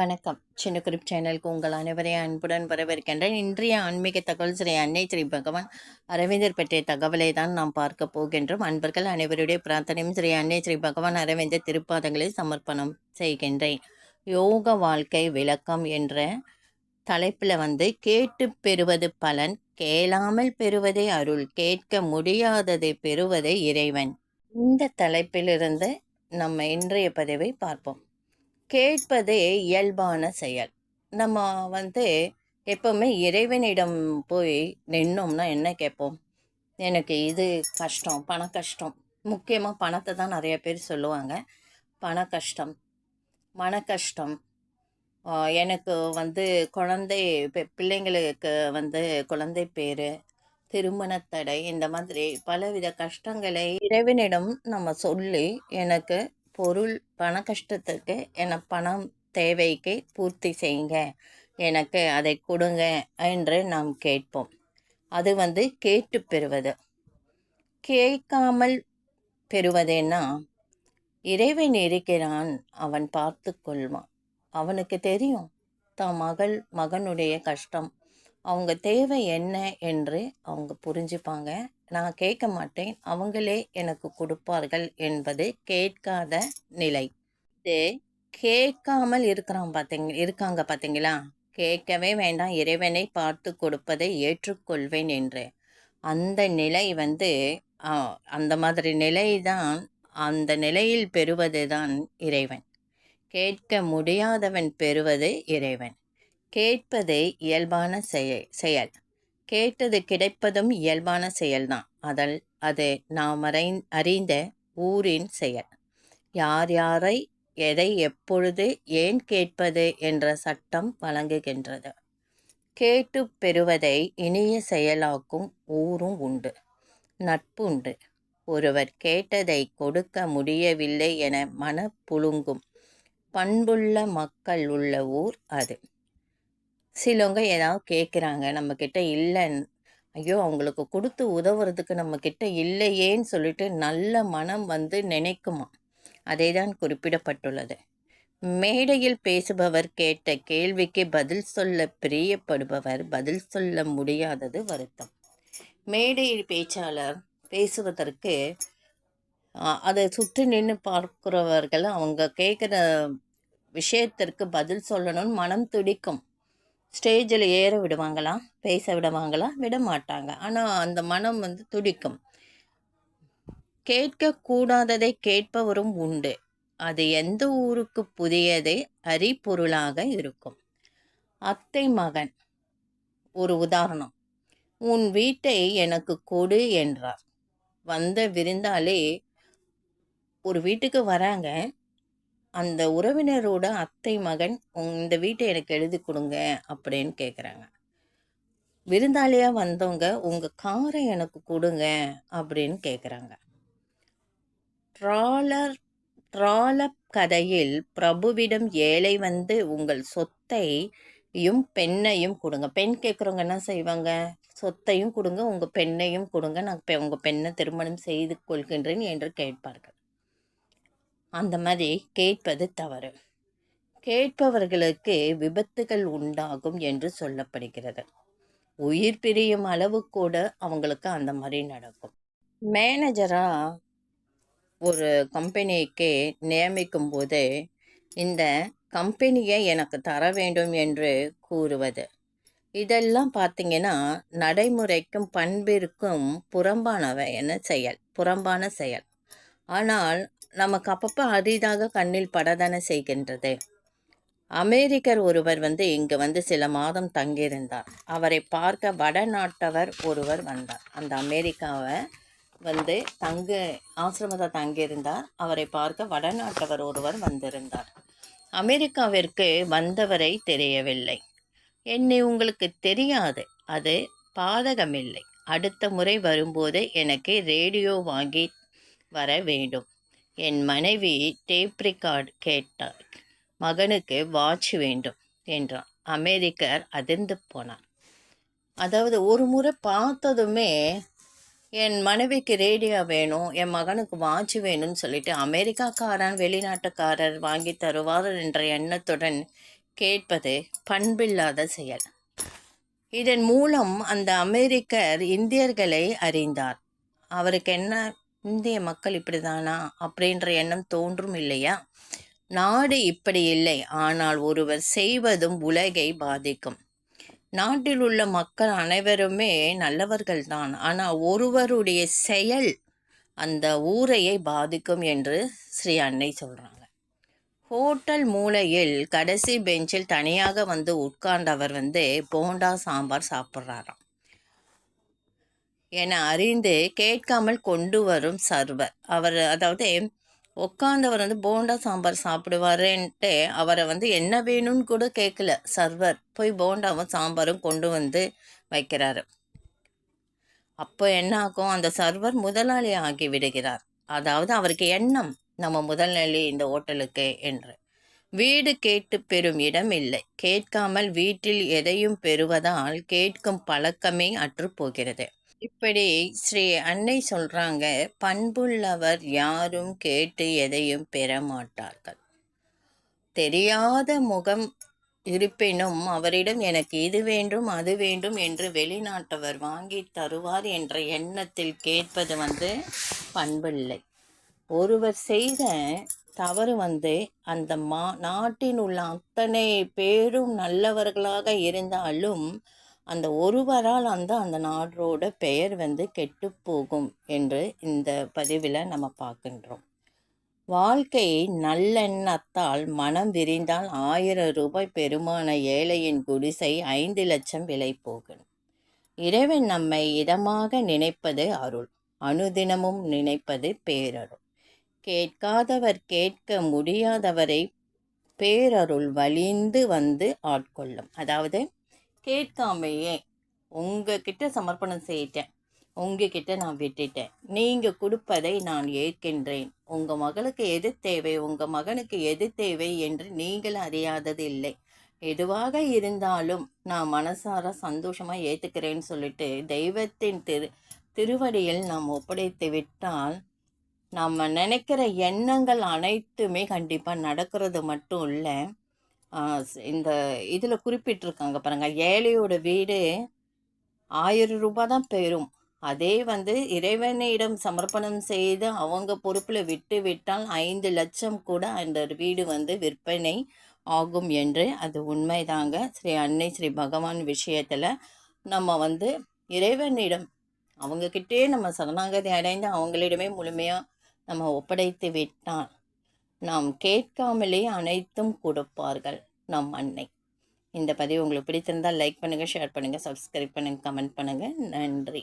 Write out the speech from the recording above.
வணக்கம். சின்ன குறிப் சேனலுக்கு உங்கள் அனைவரை அன்புடன் வரவேற்கின்றேன் இன்றைய ஆன்மீக தகவல் ஸ்ரீ அன்னை ஸ்ரீ பகவான் அரவிந்தர் பற்றிய தகவலை தான் நாம் பார்க்க போகின்றோம். அன்பர்கள் அனைவருடைய பிரார்த்தனையும் ஸ்ரீ அன்னை ஸ்ரீ பகவான் அரவிந்தர் திருப்பாதங்களை சமர்ப்பணம் செய்கின்றேன். யோக வாழ்க்கை விளக்கம் என்ற தலைப்பில் வந்து கேட்டு பெறுவது பலன் கேளாமல் பெறுவதே அருள் கேட்க முடியாததை பெறுவதே இறைவன். இந்த தலைப்பிலிருந்து நம்ம இன்றைய பதிவை பார்ப்போம். கேட்பதே இயல்பான செயல். நம்ம வந்து எப்போவுமே இறைவனிடம் போய் நின்னோம்னா என்ன கேட்போம்? எனக்கு இது கஷ்டம் பண கஷ்டம். முக்கியமாக பணத்தை தான் நிறைய பேர் சொல்லுவாங்க. பண கஷ்டம் மன கஷ்டம். எனக்கு வந்து குழந்தை பெ- பிள்ளைங்களுக்கு வந்து குழந்தை பேர் திருமணத்தடை இந்த மாதிரி பலவித கஷ்டங்களை இறைவனிடம் நம்ம சொல்லி எனக்கு பொருள் பண கஷ்டத்துக்கு என பணம் தேவைக்கு பூர்த்தி செய்யுங்க. எனக்கு அதை கொடுங்க என்று நாம் கேட்போம். அது வந்து கேட்டு பெறுவது. கேட்காமல் பெறுவதேன்னா இறைவன் இருக்கிறான் அவன் பார்த்து கொள்வான். அவனுக்கு தெரியும் தான் மகள் மகனுடைய கஷ்டம். அவங்க தேவை என்ன என்று அவங்க புரிஞ்சுப்பாங்க. நான் கேட்க மாட்டேன். அவங்களே எனக்கு கொடுப்பார்கள் என்பது கேட்காத நிலை. இது கேட்காமல் இருக்கிறான் பார்த்தீங்க இருக்காங்க பார்த்தீங்களா கேட்கவே வேண்டாம். இறைவனை பார்த்து கொடுப்பதை ஏற்றுக்கொள்வேன் என்று. அந்த நிலை வந்து அந்த மாதிரி நிலை தான் அந்த நிலையில் பெறுவது தான் இறைவன். கேட்க முடியாதவன் பெறுவது இறைவன். கேட்பதே இயல்பான செயல் செயல். கேட்டது கிடைப்பதும் இயல்பான செயல்தான். அதல் அது நாம் அறி அறிந்த ஊரின் செயல். யார் யாரை எதை எப்பொழுது ஏன் கேட்பது என்ற சட்டம் வழங்குகின்றது. கேட்டு பெறுவதை இனிய செயலாக்கும் ஊரும் உண்டு நட்பு உண்டு ஒருவர் கேட்டதை கொடுக்க முடியவில்லை என மன புழுங்கும் பண்புள்ள மக்கள் உள்ள ஊர் அது. சிலவங்க ஏதாவது கேட்குறாங்க நம்மக்கிட்ட இல்லைன்னு ஐயோ! அவங்களுக்கு கொடுத்து உதவுறதுக்கு நம்மக்கிட்ட இல்லையேன்னு சொல்லிட்டு நல்ல மனம் வந்து நினைக்குமா? அதே தான் குறிப்பிடப்பட்டுள்ளது. மேடையில் பேசுபவர் கேட்ட கேள்விக்கு பதில் சொல்ல பிரியப்படுபவர் பதில் சொல்ல முடியாதது வருத்தம். மேடையில் பேச்சாளர் பேசுவதற்கு அதை சுற்றி நின்று பார்க்கிறவர்கள் அவங்க கேட்குற விஷயத்திற்கு பதில் சொல்லணும்னு மனம் துடிக்கும். ஸ்டேஜில் ஏற விடுவாங்களா? பேச விடுவாங்களா? விட மாட்டாங்க. ஆனால் அந்த மனம் வந்து துடிக்கும். கேட்கக்கூடாததை கேட்பவரும் உண்டு. அது எந்த ஊருக்கு புதியதே அரிபொருளாக இருக்கும். அத்தை மகன். ஒரு உதாரணம். உன் வீட்டை எனக்கு கொடு என்றார். வந்த விருந்தாலே ஒரு வீட்டுக்கு வராங்க. அந்த உறவினரோட அத்தை மகன் உங் இந்த வீட்டை எனக்கு எழுதி கொடுங்க அப்படின்னு கேட்குறாங்க விருந்தாளியாக வந்தவங்க உங்கள் காரை எனக்கு கொடுங்க அப்படின்னு கேட்குறாங்க ட்ராலர் ட்ராலப் கதையில் பிரபுவிடம் ஏழை வந்து உங்கள் சொத்தையும் பெண்ணையும் கொடுங்க. பெண் கேட்குறவங்க என்ன செய்வாங்க? சொத்தையும் கொடுங்க உங்கள் பெண்ணையும் கொடுங்க. நான் பெ உங்கள் பெண்ணை திருமணம் செய்து கொள்கின்றேன் என்று கேட்பார்கள். அந்த மாதிரி கேட்பது தவறு. கேட்பவர்களுக்கு விபத்துகள் உண்டாகும் என்று சொல்லப்படுகிறது. உயிர் பிரியும் அளவு கூட அவங்களுக்கு அந்த மாதிரி நடக்கும். மேனேஜராக ஒரு கம்பெனிக்கு நியமிக்கும் போது இந்த கம்பெனியை எனக்கு தர வேண்டும் என்று கூறுவது. இதெல்லாம் பார்த்தீங்கன்னா நடைமுறைக்கும் பண்பிற்கும் புறம்பானவையான செயல்? புறம்பான செயல். ஆனால் நமக்கு அப்பப்போ அரிதாக கண்ணில் படதானே செய்கின்றது. அமெரிக்கர் ஒருவர் வந்து இங்கு வந்து சில மாதம் தங்கியிருந்தார். அவரை பார்க்க வடநாட்டவர் ஒருவர் வந்தார். அந்த அமெரிக்காவை வந்து தங்கு ஆசிரமத்தில் தங்கியிருந்தார். அவரை பார்க்க வடநாட்டவர் ஒருவர் வந்திருந்தார். அமெரிக்காவிற்கு வந்தவரை தெரியவில்லை. என்னை உங்களுக்கு தெரியாது. அது பாதகமில்லை. அடுத்த முறை வரும்போது எனக்கு ரேடியோ வாங்கி வர வேண்டும். என் மனைவி டேப் ரிகார்டு கேட்டார் மகனுக்கு வாட்ச் வேண்டும் என்றார் அமெரிக்கர் அதிர்ந்து போனார். அதாவது ஒரு முறை பார்த்ததுமே என் மனைவிக்கு ரேடியோ வேணும் என் மகனுக்கு வாட்ச் வேணும்னு சொல்லிட்டு அமெரிக்காக்காரன் வெளிநாட்டுக்காரர் வாங்கி தருவார் என்ற எண்ணத்துடன் கேட்பது பண்பில்லாத செயல். இதன் மூலம் அந்த அமெரிக்கர் இந்தியர்களை அறிந்தார். அவருக்கு என்ன இந்திய மக்கள் இப்படிதானா? அப்படின்ற எண்ணம் தோன்றும் இல்லையா? நாடு இப்படி இல்லை. ஆனால் ஒருவர் செய்வதும் உலகை பாதிக்கும். நாட்டில் உள்ள மக்கள் அனைவருமே நல்லவர்கள்தான். ஆனால் ஒருவருடைய செயல் அந்த ஊரையை பாதிக்கும் என்று ஸ்ரீ அன்னை சொல்கிறாங்க ஹோட்டல் மூலையில் கடைசி பெஞ்சில் தனியாக வந்து உட்கார்ந்தவர் வந்து போண்டா சாம்பார் சாப்பிட்றாராம். என அறிந்து கேட்காமல் கொண்டு வரும் சர்வர். அவர் அதாவது உட்காந்தவர் வந்து போண்டா சாம்பார் சாப்பிடுவாருன்ட்டு அவரை வந்து என்ன வேணும்னு கூட கேட்கல. சர்வர் போய் போண்டாவும் சாம்பாரும் கொண்டு வந்து வைக்கிறாரு. அப்போ என்ன ஆகும் அந்த சர்வர் முதலாளி ஆகி விடுகிறார். அதாவது அவருக்கு எண்ணம் நம்ம முதல்நிலை இந்த ஹோட்டலுக்கு என்று. வீடு கேட்டு பெறும் இடம் இல்லை. கேட்காமல் வீட்டில் எதையும் பெறுவதால் கேட்கும் பழக்கமே அற்று போகிறது இப்படி ஸ்ரீ அன்னை சொல்றாங்க பண்புள்ளவர் யாரும் கேட்டு எதையும் பெற மாட்டார்கள். தெரியாத முகம் இருப்பினும் அவரிடம் எனக்கு இது வேண்டும் அது வேண்டும் என்று வெளிநாட்டவர் வாங்கி தருவார் என்ற எண்ணத்தில் கேட்பது வந்து பண்பில்லை. ஒருவர் செய்த தவறு வந்து அந்த மா நாட்டின் உள்ள அத்தனை பேரும் நல்லவர்களாக இருந்தாலும் அந்த ஒருவரால் அந்த அந்த நாடோட பெயர் வந்து கெட்டு போகும் என்று இந்த பதிவில் நம்ம பார்க்கின்றோம். வாழ்க்கையை நல்லெண்ணத்தால் மனம் விரிந்தால் ஆயிரம் ரூபாய் பெருமான ஏழையின் குடிசை ஐந்து லட்சம் விலை போகும். இறைவன் நம்மை இதமாக நினைப்பது அருள் அனுதினமும் நினைப்பது பேரருள். கேட்காதவர் கேட்க முடியாதவரை பேரருள் வலிந்து வந்து ஆட்கொள்ளும். அதாவது கேட்காமையே உங்ககிட்ட சமர்ப்பணம் செய்யிட்டேன். உங்ககிட்ட நான் விட்டுட்டேன். நீங்கள் கொடுப்பதை நான் ஏற்கின்றேன். உங்கள் மகளுக்கு எது தேவை உங்கள் மகனுக்கு எது தேவை என்று நீங்கள் அறியாதது இல்லை எதுவாக இருந்தாலும் நான் மனசார சந்தோஷமாக ஏற்றுக்கிறேன்னு சொல்லிட்டு தெய்வத்தின் திரு திருவடியில் நாம் ஒப்படைத்து விட்டால் நம்ம நினைக்கிற எண்ணங்கள் அனைத்துமே கண்டிப்பாக நடக்கிறது மட்டும் இல்லை. இந்த இதில் குறிப்பிட்டிருக்காங்க பாருங்கள் ஏழையோட வீடு ஆயிரம் ரூபாய் தான் பெறும். அதே வந்து இறைவனிடம் சமர்ப்பணம் செய்து அவங்க பொறுப்பில் விட்டு விட்டால் ஐந்து லட்சம் கூட அந்த வீடு வந்து விற்பனை ஆகும் என்று அது உண்மைதாங்க. ஸ்ரீ அன்னை ஸ்ரீ பகவான் விஷயத்தில் நம்ம வந்து இறைவனிடம் அவங்கக்கிட்டே நம்ம சரணாகதி அடைந்து அவங்களிடமே முழுமையாக நம்ம ஒப்படைத்து விட்டால் நாம் கேட்காமலே அனைத்தும் கொடுப்பார்கள் நம் அன்னை. இந்த பதிவு உங்களுக்கு பிடித்திருந்தால் லைக் பண்ணுங்கள் ஷேர் பண்ணுங்கள் சப்ஸ்கிரைப் பண்ணுங்கள் கமெண்ட் பண்ணுங்கள் நன்றி.